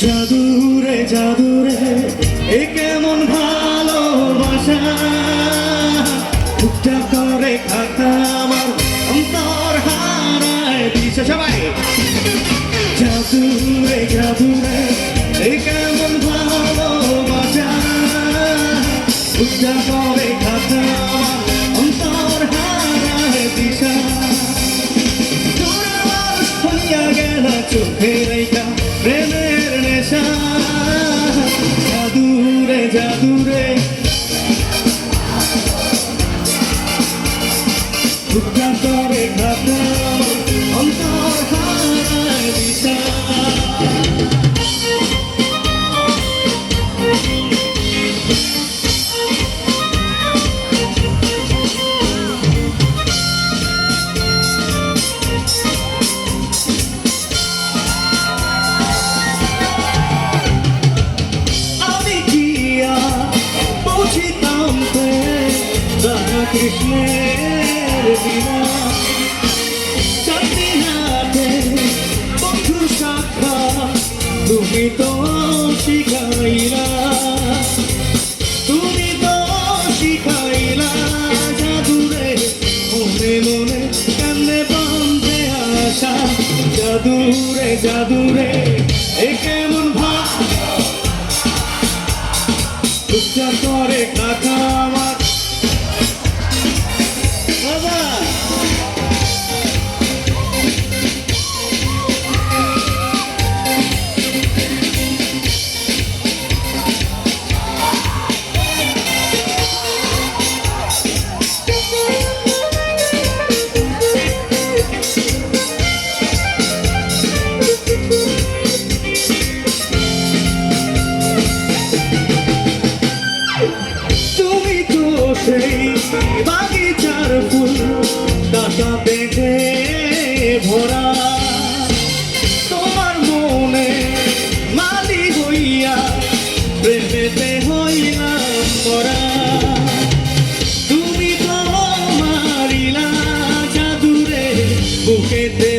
জাদুরে জাদুরে, এ কেমন ভালোবাসা? টুকটা করে খাতা আমার অন্তর হারায় দিছে সবাই। জাদুরে জাদুরে, এ কেমন ভালোবাসা? টুকটা করে খাতা আমার অন্তর হারায় দিশা তোর গেল চোখে রেখা প্রেমের নেশা। জাদুরে জাদুরে। টুকটা করে খাতা কৃষ্ণের বিনা চাঁদনি হাতে বন্ধু শাখা তুমি তো শিখাইলা তুমি তো শিখাইলা জাদুরে মনে মনে কান্নে বান্ধে আশা জাদুরে জাদুরে এ কেমন ভাব করে কাকা আমার সেই বাগিচার ফুল কাটা বেগে ভরা। তোমার মনে মালি হইয়া প্রেমেতে হইলাম পরা। তুমি তো মারিলা জাদুরে বুকেতে